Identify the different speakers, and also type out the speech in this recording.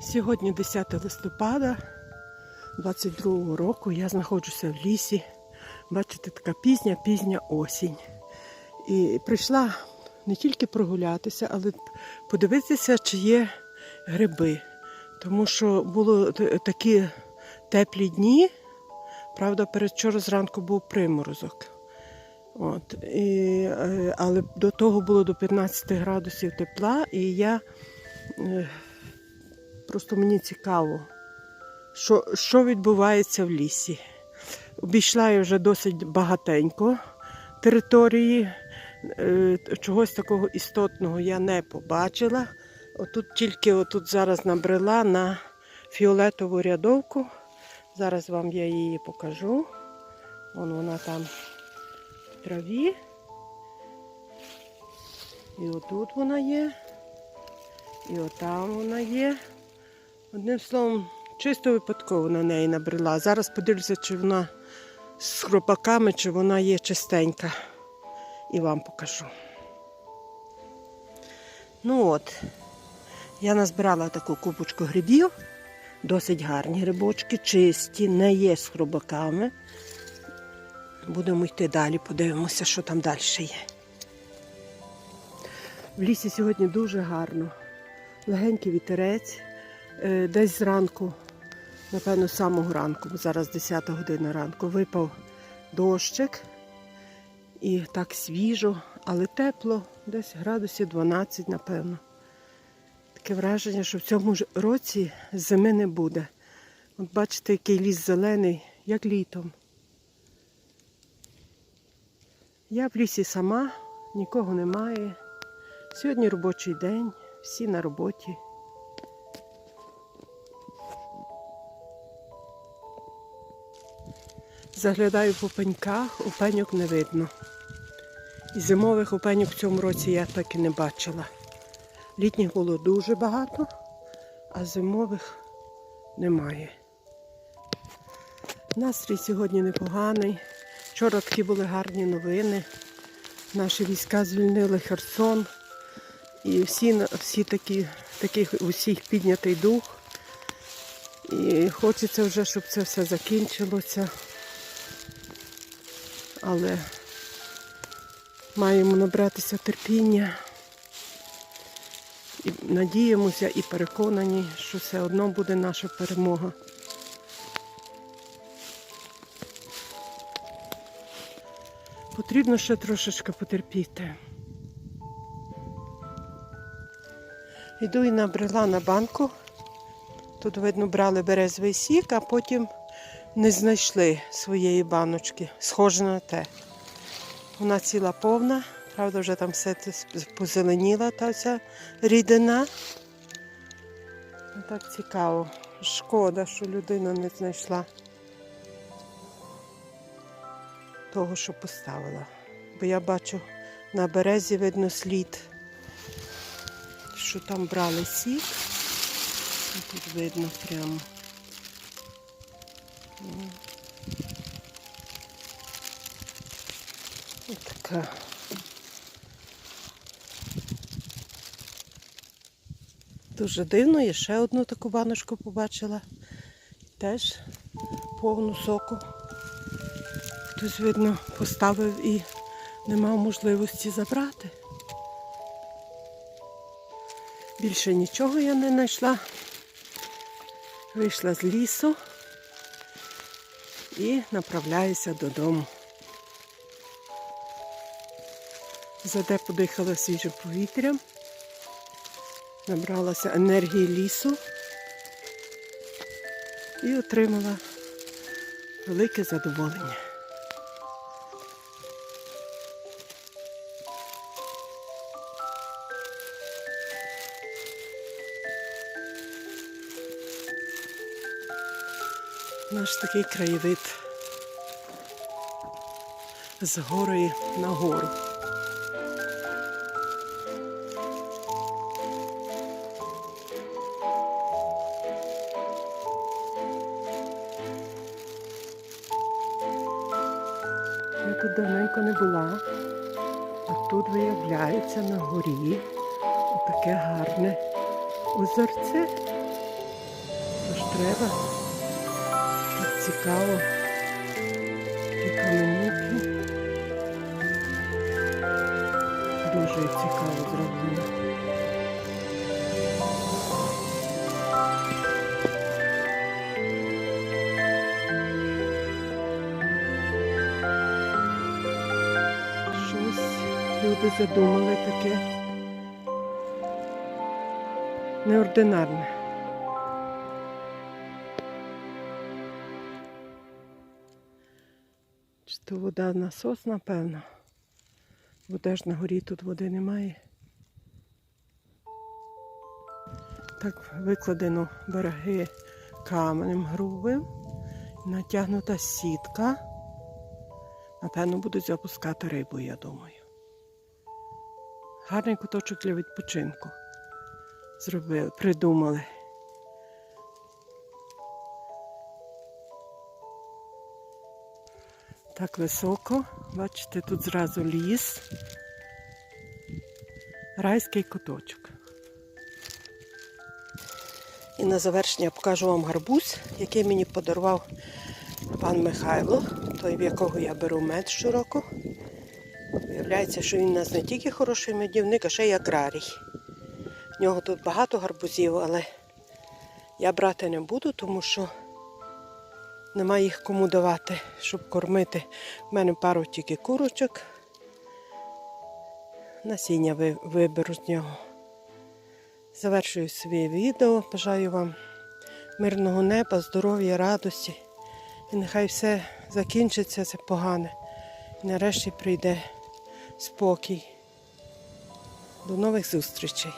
Speaker 1: Сьогодні 10 листопада 22 року я знаходжуся в лісі. Бачите, така пізня, пізня осінь. І прийшла не тільки прогулятися, але подивитися, чи є гриби. Тому що були такі теплі дні. Правда, передчора зранку був приморозок. От, і, е, але до того було до 15 градусів тепла, і я е, просто мені цікаво, що, що відбувається в лісі. Обійшла я вже досить багатенько території. Е, Чогось такого істотного я не побачила. Отут тільки отут зараз набрела на фіолетову рядовку. Зараз вам я її покажу. Вон вона там в траві. І отут вона є. І отам вона є. Одним словом, чисто випадково на неї набрела. Зараз подивлюся, чи вона з хропаками, чи вона є чистенька. І вам покажу. Ну от, я назбирала таку купочку грибів. Досить гарні грибочки, чисті, не є з хробаками. Будемо йти далі, подивимося, що там далі є. В лісі сьогодні дуже гарно. Легенький вітерець. Е, Десь зранку, напевно, з самого ранку, зараз 10 година ранку, випав дощик. І так свіжо, але тепло, десь градусів 12, напевно. Таке враження, що в цьому ж році зими не буде. От бачите, який ліс зелений, як літом. Я в лісі сама, нікого немає. Сьогодні робочий день, всі на роботі. Заглядаю по пеньках, опеньок не видно. І зимових опеньок в цьому році я так і не бачила. Літніх було дуже багато, а зимових немає. Настрій сьогодні непоганий. Вчора такі були гарні новини. Наші війська звільнили Херсон. І всі, всі такі, таких усіх піднятий дух. І хочеться вже, щоб це все закінчилося. Але маємо набратися терпіння. І надіємося і переконані, що все одно буде наша перемога. Потрібно ще трошечки потерпіти. Йду і набрела на банку. Тут, видно, брали березовий сік, а потім не знайшли своєї баночки. Схоже на те. Вона ціла повна, правда, вже там все позеленіла та вся рідина. Ну, Так цікаво. Шкода, що людина не знайшла того, що поставила. Бо я бачу на березі видно слід, що там брали сік. І Тут видно прямо. Ось така. Дуже дивно, я ще одну таку баночку побачила. Теж повну соку. Хтось, видно, поставив і не мав можливості забрати. Більше нічого я не знайшла. Вийшла з лісу і направляюся додому. Заде подихала свіжим повітрям, набралася енергії лісу і отримала велике задоволення. Наш такий краєвид з гори на гору. Я тут давненько не була, а тут виявляється на горі таке гарне озерце. треба. Цікаво. І каменюки. Дуже цікаво зроблено. Щось люди задумали таке неординарне. То вода насос, напевно. Бо теж на горі тут води немає. Так викладено береги каменем грубим, натягнута сітка. Напевно, будуть запускати рибу, я думаю. Гарний куточок для відпочинку. Зробили, придумали. Так високо. Бачите, тут зразу ліс. Райський куточок. І на завершення покажу вам гарбуз, який мені подарував пан Михайло, той, в якого я беру мед щороку. Виявляється, що він у нас не тільки хороший медівник, а ще й аграрій. В нього тут багато гарбузів, але я брати не буду, тому що немає їх кому давати, щоб кормити. У мене пару тільки курочок. Насіння виберу з нього. Завершую своє відео. Бажаю вам мирного неба, здоров'я, радості. І нехай все закінчиться, це погане. І нарешті прийде спокій. До нових зустрічей.